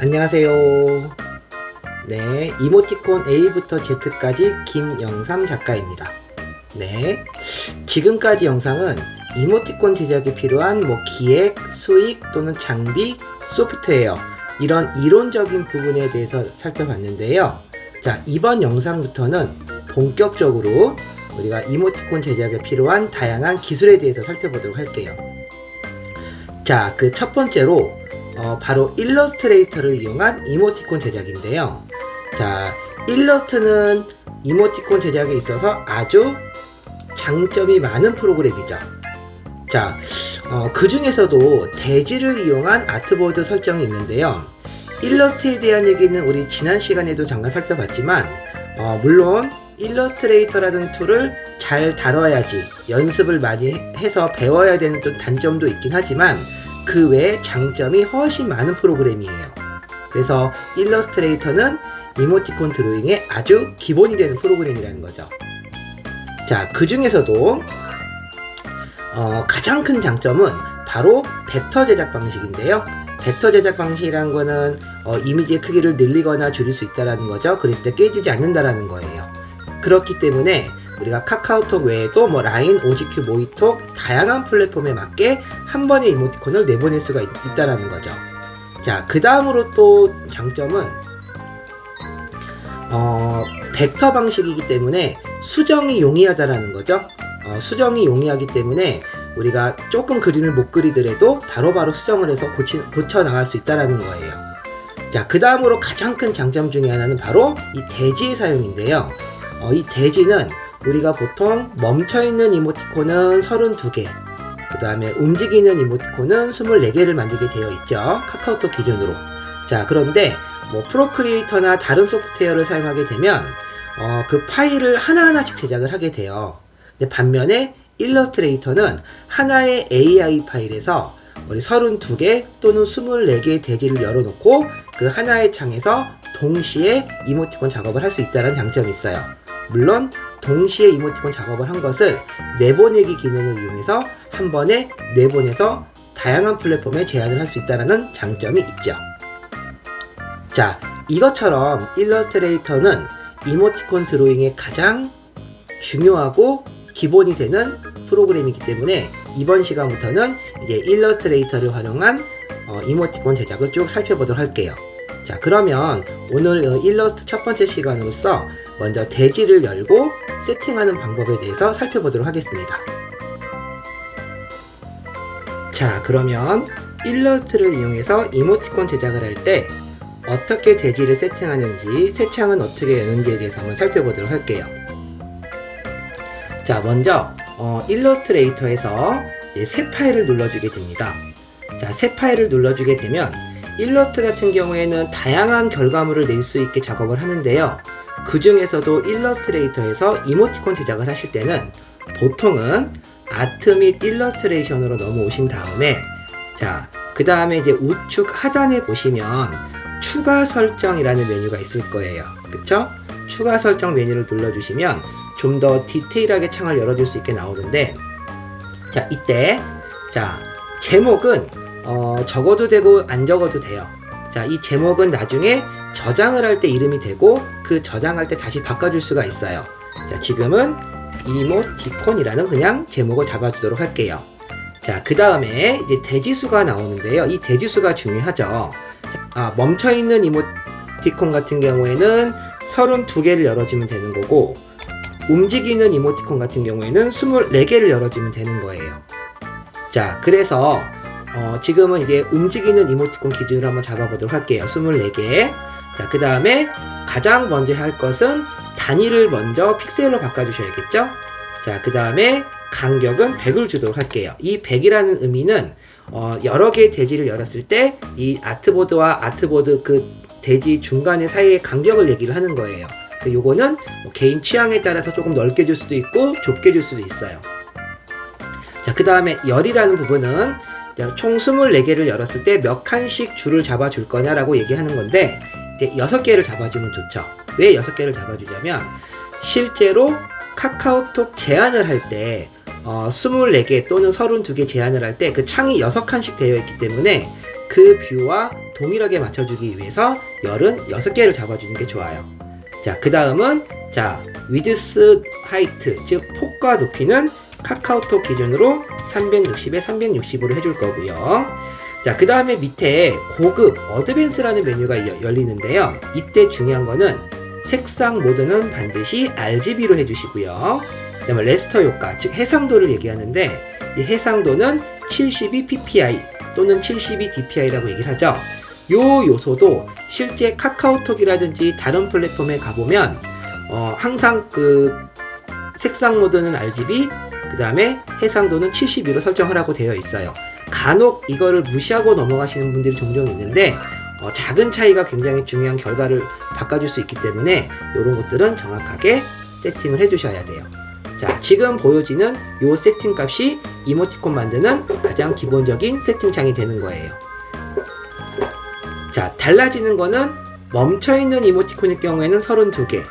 안녕하세요. 네, 이모티콘 A부터 Z까지 김영삼 작가입니다. 네, 지금까지 영상은 이모티콘 제작에 필요한 뭐 기획, 수익 또는 장비, 소프트웨어 이런 이론적인 부분에 대해서 살펴봤는데요. 자, 이번 영상부터는 본격적으로 우리가 이모티콘 제작에 필요한 다양한 기술에 대해서 살펴보도록 할게요. 자, 그 첫 번째로 어, 바로 일러스트레이터를 이용한 이모티콘 제작인데요. 자, 일러스트는 이모티콘 제작에 있어서 아주 장점이 많은 프로그램이죠. 자, 어, 그 중에서도 대지를 이용한 아트보드 설정이 있는데요. 일러스트에 대한 얘기는 우리 지난 시간에도 잠깐 살펴봤지만, 어, 물론 일러스트레이터라는 툴을 잘 다뤄야지 연습을 많이 해서 배워야 되는 또 단점도 있긴 하지만 그 외에 장점이 훨씬 많은 프로그램이에요. 그래서 일러스트레이터는 이모티콘 드로잉의 아주 기본이 되는 프로그램이라는 거죠. 자, 그 중에서도 어, 가장 큰 장점은 바로 벡터 제작 방식인데요. 벡터 제작 방식이라는 거는 어, 이미지의 크기를 늘리거나 줄일 수 있다라는 거죠. 그랬을 때 깨지지 않는다라는 거예요. 그렇기 때문에 우리가 카카오톡 외에도 뭐 라인, 오지큐, 모이톡 다양한 플랫폼에 맞게 한 번의 이모티콘을 내보낼 수가 있, 있다라는 거죠. 자, 그 다음으로 또 장점은 어, 벡터 방식이기 때문에 수정이 용이하다라는 거죠. 어, 수정이 용이하기 때문에 우리가 조금 그림을 못 그리더라도 바로바로 수정을 해서 고치, 고쳐 나갈 수 있다라는 거예요. 자, 그 다음으로 가장 큰 장점 중에 하나는 바로 이 대지의 사용인데요. 어, 이 대지는 우리가 보통 멈춰있는 이모티콘은 32개, 그 다음에 움직이는 이모티콘은 24개를 만들게 되어 있죠. 카카오톡 기준으로. 자, 그런데 뭐 프로크리에이터나 다른 소프트웨어를 사용하게 되면 어, 그 파일을 하나하나씩 제작을 하게 돼요. 근데 반면에 일러스트레이터는 하나의 AI 파일에서 우리 32개 또는 24개의 대지를 열어놓고 그 하나의 창에서 동시에 이모티콘 작업을 할 수 있다는 장점이 있어요. 물론 동시에 이모티콘 작업을 한 것을 내보내기 기능을 이용해서 한 번에 내보내서 다양한 플랫폼에 제한을 할 수 있다는 장점이 있죠. 자, 이것처럼 일러스트레이터는 이모티콘 드로잉의 가장 중요하고 기본이 되는 프로그램이기 때문에 이번 시간부터는 이제 일러스트레이터를 활용한 어, 이모티콘 제작을 쭉 살펴보도록 할게요. 자, 그러면 오늘 어, 일러스트 첫 번째 시간으로서 먼저 대지를 열고 세팅하는 방법에 대해서 살펴보도록 하겠습니다. 자, 그러면 일러스트를 이용해서 이모티콘 제작을 할 때 어떻게 대지를 세팅하는지, 새 창은 어떻게 여는지에 대해서 한번 살펴보도록 할게요. 자, 먼저 어, 일러스트레이터에서 새 파일을 눌러주게 됩니다. 자, 새 파일을 눌러주게 되면 일러스트 같은 경우에는 다양한 결과물을 낼 수 있게 작업을 하는데요. 그 중에서도 일러스트레이터에서 이모티콘 제작을 하실 때는 보통은 아트 및 일러스트레이션으로 넘어오신 다음에 자, 그 다음에 이제 우측 하단에 보시면 추가 설정이라는 메뉴가 있을 거예요. 그쵸? 추가 설정 메뉴를 눌러주시면 좀 더 디테일하게 창을 열어줄 수 있게 나오는데 자, 이때 자, 제목은 어, 적어도 되고 안 적어도 돼요. 자, 이 제목은 나중에 저장을 할 때 이름이 되고 그 저장할 때 다시 바꿔줄 수가 있어요. 자, 지금은 이모티콘이라는 그냥 제목을 잡아주도록 할게요. 자, 그 다음에 이제 대지수가 나오는데요. 이 대지수가 중요하죠. 아, 멈춰있는 이모티콘 같은 경우에는 32개를 열어주면 되는 거고, 움직이는 이모티콘 같은 경우에는 24개를 열어주면 되는 거예요. 자, 그래서 어, 지금은 이게 움직이는 이모티콘 기준으로 한번 잡아보도록 할게요. 24개. 자, 그 다음에 가장 먼저 할 것은 단위를 먼저 픽셀로 바꿔주셔야겠죠? 자, 그 다음에 간격은 100을 주도록 할게요. 이 100이라는 의미는 어, 여러 개의 대지를 열었을 때 이 아트보드와 아트보드 그 대지 중간의 사이의 간격을 얘기를 하는 거예요. 그 요거는 뭐 개인 취향에 따라서 조금 넓게 줄 수도 있고 좁게 줄 수도 있어요. 자, 그 다음에 열이라는 부분은 총 24개를 열었을 때 몇 칸씩 줄을 잡아줄 거냐라고 얘기하는 건데, 이제 6개를 잡아주면 좋죠. 왜 6개를 잡아주냐면, 실제로 카카오톡 제한을 할 때, 어, 24개 또는 32개 제한을 할 때 그 창이 6칸씩 되어 있기 때문에 그 뷰와 동일하게 맞춰주기 위해서 열은 6개를 잡아주는 게 좋아요. 자, 그 다음은, 자, 위드스 하이트, 즉, 폭과 높이는 카카오톡 기준으로 360에 360으로 해줄 거고요. 자, 그 다음에 밑에 고급 어드밴스라는 메뉴가 여- 열리는데요. 이때 중요한 거는 색상 모드는 반드시 RGB로 해주시고요. 그 다음에 레스터 효과, 즉 해상도를 얘기하는데 이 해상도는 72 ppi 또는 72 dpi라고 얘기를 하죠. 요 요소도 실제 카카오톡이라든지 다른 플랫폼에 가보면 어, 항상 그 색상 모드는 RGB, 그 다음에 해상도는 72로 설정하라고 되어 있어요. 간혹 이거를 무시하고 넘어가시는 분들이 종종 있는데 어, 작은 차이가 굉장히 중요한 결과를 바꿔줄 수 있기 때문에 이런 것들은 정확하게 세팅을 해주셔야 돼요. 자, 지금 보여지는 이 세팅 값이 이모티콘 만드는 가장 기본적인 세팅창이 되는 거예요. 자, 달라지는 거는 멈춰있는 이모티콘일 경우에는 32개,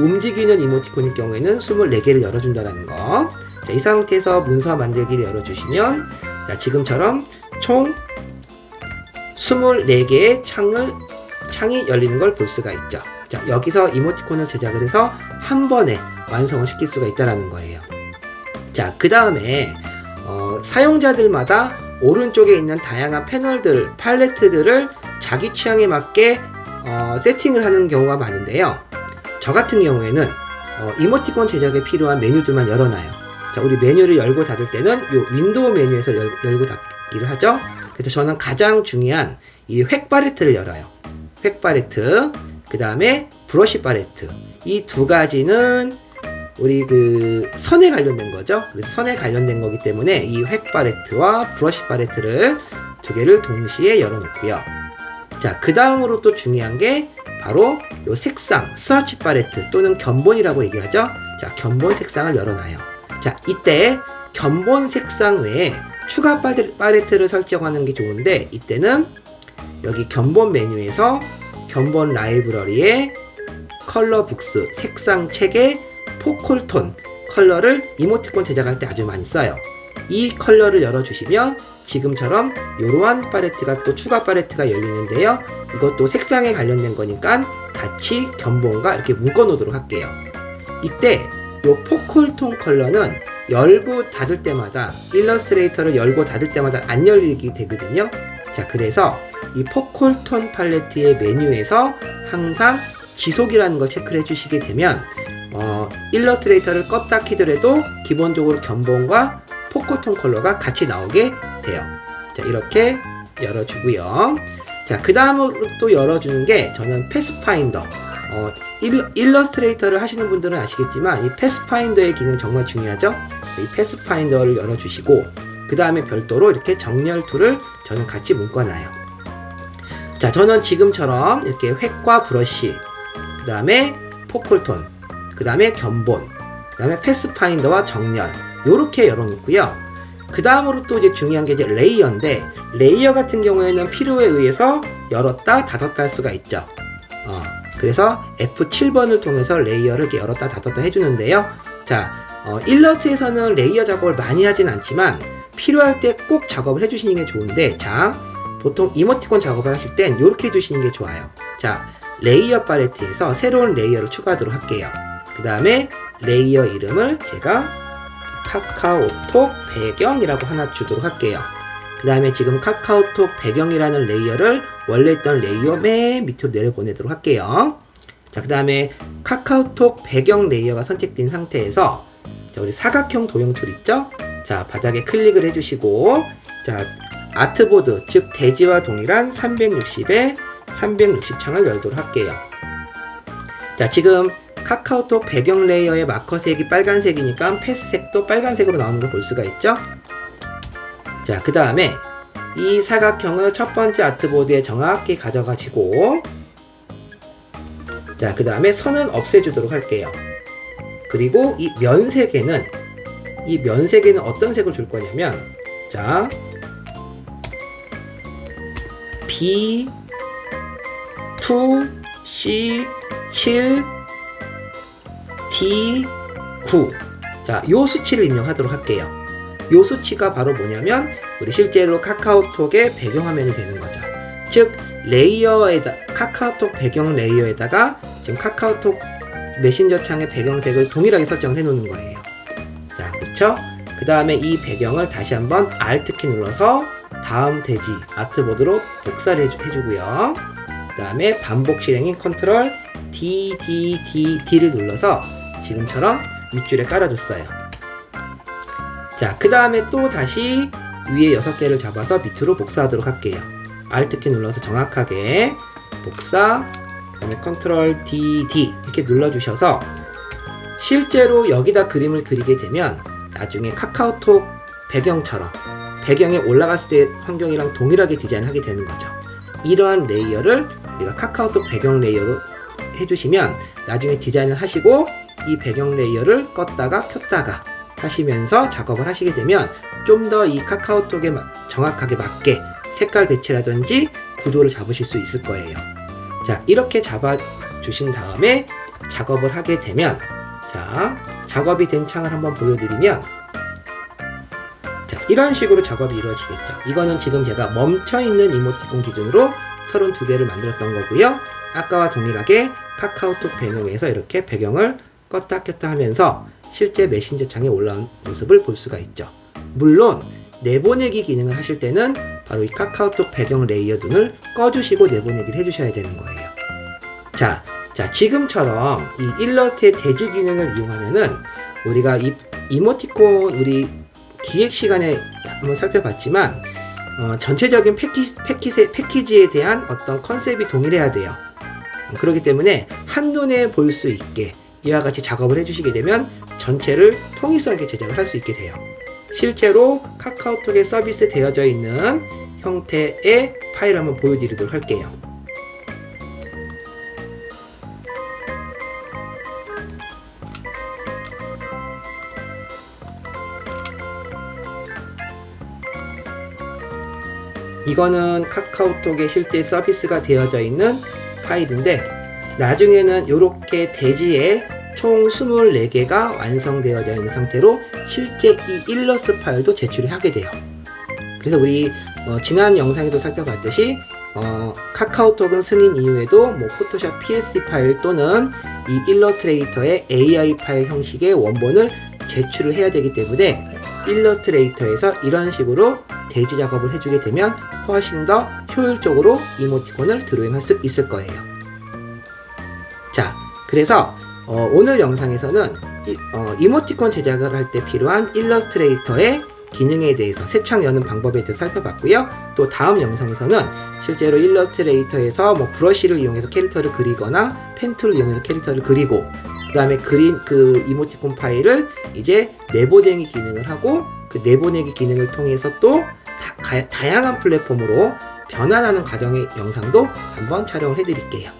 움직이는 이모티콘일 경우에는 24개를 열어준다는 거. 자, 이 상태에서 문서 만들기를 열어주시면, 자, 지금처럼 총 24개의 창을, 창이 열리는 걸 볼 수가 있죠. 자, 여기서 이모티콘을 제작을 해서 한 번에 완성을 시킬 수가 있다는 거예요. 자, 그 다음에, 어, 사용자들마다 오른쪽에 있는 다양한 패널들, 팔레트들을 자기 취향에 맞게 어, 세팅을 하는 경우가 많은데요. 저 같은 경우에는 어, 이모티콘 제작에 필요한 메뉴들만 열어놔요. 자, 우리 메뉴를 열고 닫을 때는 이 윈도우 메뉴에서 열, 열고 닫기를 하죠. 그래서 저는 가장 중요한 이획 팔레트를 열어요. 획 팔레트, 그 다음에 브러쉬 팔레트. 이 두 가지는 우리 그 선에 관련된 거죠. 그래서 선에 관련된 거기 때문에 이획 팔레트와 브러쉬 팔레트를 두 개를 동시에 열어놓고요. 자, 그 다음으로 또 중요한 게 바로 요 색상, 스와치 팔레트 또는 견본이라고 얘기하죠. 자, 견본 색상을 열어놔요. 자, 이때 견본 색상 외에 추가 팔레- 팔레트를 설정하는 게 좋은데 이때는 여기 견본 메뉴에서 견본 라이브러리에 컬러 북스, 색상 책에 포콜톤 컬러를 이모티콘 제작할 때 아주 많이 써요. 이 컬러를 열어주시면 지금처럼 이러한 팔레트가 또 추가 팔레트가 열리는데요. 이것도 색상에 관련된 거니까 같이 견본과 이렇게 묶어 놓도록 할게요. 이때 이 포콜톤 컬러는 열고 닫을 때마다 일러스트레이터를 열고 닫을 때마다 안 열리게 되거든요. 자, 그래서 이 포콜톤 팔레트의 메뉴에서 항상 지속이라는 걸 체크를 해주시게 되면 어, 일러스트레이터를 껐다 키더라도 기본적으로 견본과 포코톤 컬러가 같이 나오게 돼요. 자, 이렇게 열어주고요. 자, 그 다음으로 또 열어주는 게 저는 패스파인더. 어, 일, 일러스트레이터를 하시는 분들은 아시겠지만 이 패스파인더의 기능 정말 중요하죠. 이 패스파인더를 열어주시고 그 다음에 별도로 이렇게 정렬 툴을 저는 같이 묶어놔요. 자, 저는 지금처럼 이렇게 획과 브러쉬, 그 다음에 포콜톤, 그 다음에 견본, 그 다음에 패스파인더와 정렬 요렇게 열어놓고요. 그 다음으로 또 이제 중요한 게 이제 레이어인데 레이어 같은 경우에는 필요에 의해서 열었다 닫았다 할 수가 있죠. 어, 그래서 F7번을 통해서 레이어를 이렇게 열었다 닫았다 해주는데요. 자, 어, 일러스트에서는 레이어 작업을 많이 하진 않지만 필요할 때 꼭 작업을 해주시는 게 좋은데 자, 보통 이모티콘 작업을 하실 땐 이렇게 해주시는 게 좋아요. 자, 레이어 팔레트에서 새로운 레이어를 추가하도록 할게요. 그 다음에 레이어 이름을 제가 카카오톡 배경이라고 하나 주도록 할게요. 그 다음에 지금 카카오톡 배경이라는 레이어를 원래 있던 레이어 맨 밑으로 내려보내도록 할게요. 자, 그 다음에 카카오톡 배경 레이어가 선택된 상태에서 자, 우리 사각형 도형 툴 있죠? 자, 바닥에 클릭을 해주시고 자, 아트보드, 즉 대지와 동일한 360에 360 창을 열도록 할게요. 자, 지금 카카오톡 배경 레이어의 마커색이 빨간색이니까 패스색도 빨간색으로 나오는 걸 볼 수가 있죠? 자, 그 다음에 이 사각형을 첫 번째 아트보드에 정확히 가져가시고 자, 그 다음에 선은 없애주도록 할게요. 그리고 이 면색에는 이 면색에는 어떤 색을 줄 거냐면 자 B 2 C 7 D 9 자, 요 수치를 입력하도록 할게요. 요 수치가 바로 뭐냐면 우리 실제로 카카오톡의 배경화면이 되는 거죠. 즉 레이어에다 카카오톡 배경 레이어에다가 지금 카카오톡 메신저 창의 배경색을 동일하게 설정을 해 놓는 거예요. 자, 그렇죠? 그 다음에 이 배경을 다시 한번 Alt 키 눌러서 다음 대지 아트보드로 복사를 해주, 해주고요. 그 다음에 반복 실행인 컨트롤 D, D, D, D를 눌러서 지금처럼 윗줄에 깔아줬어요. 자, 그 다음에 또 다시 위에 6개를 잡아서 밑으로 복사하도록 할게요. Alt 키 눌러서 정확하게 복사, 그 다음에 컨트롤 D, D 이렇게 눌러주셔서 실제로 여기다 그림을 그리게 되면 나중에 카카오톡 배경처럼 배경에 올라갔을 때 환경이랑 동일하게 디자인하게 되는 거죠. 이러한 레이어를 우리가 카카오톡 배경 레이어로 해주시면 나중에 디자인을 하시고 이 배경 레이어를 껐다가 켰다가 하시면서 작업을 하시게 되면 좀 더 이 카카오톡에 마- 정확하게 맞게 색깔 배치라든지 구도를 잡으실 수 있을 거예요. 자, 이렇게 잡아 주신 다음에 작업을 하게 되면 자, 작업이 된 창을 한번 보여드리면 자, 이런 식으로 작업이 이루어지겠죠. 이거는 지금 제가 멈춰있는 이모티콘 기준으로 32개를 만들었던 거고요. 아까와 동일하게 카카오톡 배경에서 이렇게 배경을 껐다 켰다 하면서 실제 메신저 창에 올라온 모습을 볼 수가 있죠. 물론 내보내기 기능을 하실 때는 바로 이 카카오톡 배경 레이어 등을 꺼주시고 내보내기를 해주셔야 되는 거예요. 자, 자 지금처럼 이 일러스트의 대지 기능을 이용하면은 우리가 이 이모티콘 우리 기획 시간에 한번 살펴봤지만 어, 전체적인 패키, 패키세, 패키지에 대한 어떤 컨셉이 동일해야 돼요. 어, 그렇기 때문에 한눈에 볼 수 있게 이와 같이 작업을 해주시게 되면 전체를 통일성 있게 제작을 할 수 있게 돼요. 실제로 카카오톡에 서비스 되어져 있는 형태의 파일 한번 보여드리도록 할게요. 이거는 카카오톡에 실제 서비스가 되어져 있는 파일인데 나중에는 이렇게 대지에 총 24개가 완성되어져 있는 상태로 실제 이 일러스트 파일도 제출을 하게 돼요. 그래서 우리 어, 지난 영상에도 살펴봤듯이 어, 카카오톡은 승인 이후에도 뭐 포토샵 PSD 파일 또는 이 일러스트레이터의 AI 파일 형식의 원본을 제출을 해야 되기 때문에 일러스트레이터에서 이런 식으로 대지 작업을 해주게 되면 훨씬 더 효율적으로 이모티콘을 드로잉할 수 있을 거예요. 자, 그래서 어, 오늘 영상에서는 이, 모티콘 제작을 할 때 필요한 일러스트레이터의 기능에 대해서 새창 여는 방법에 대해서 살펴봤고요. 또 다음 영상에서는 실제로 일러스트레이터에서 뭐 브러쉬를 이용해서 캐릭터를 그리거나 펜툴을 이용해서 캐릭터를 그리고 그 다음에 그린 그 이모티콘 파일을 이제 내보내기 기능을 하고 그 내보내기 기능을 통해서 또 다, 가- 다양한 플랫폼으로 변환하는 과정의 영상도 한번 촬영을 해드릴게요.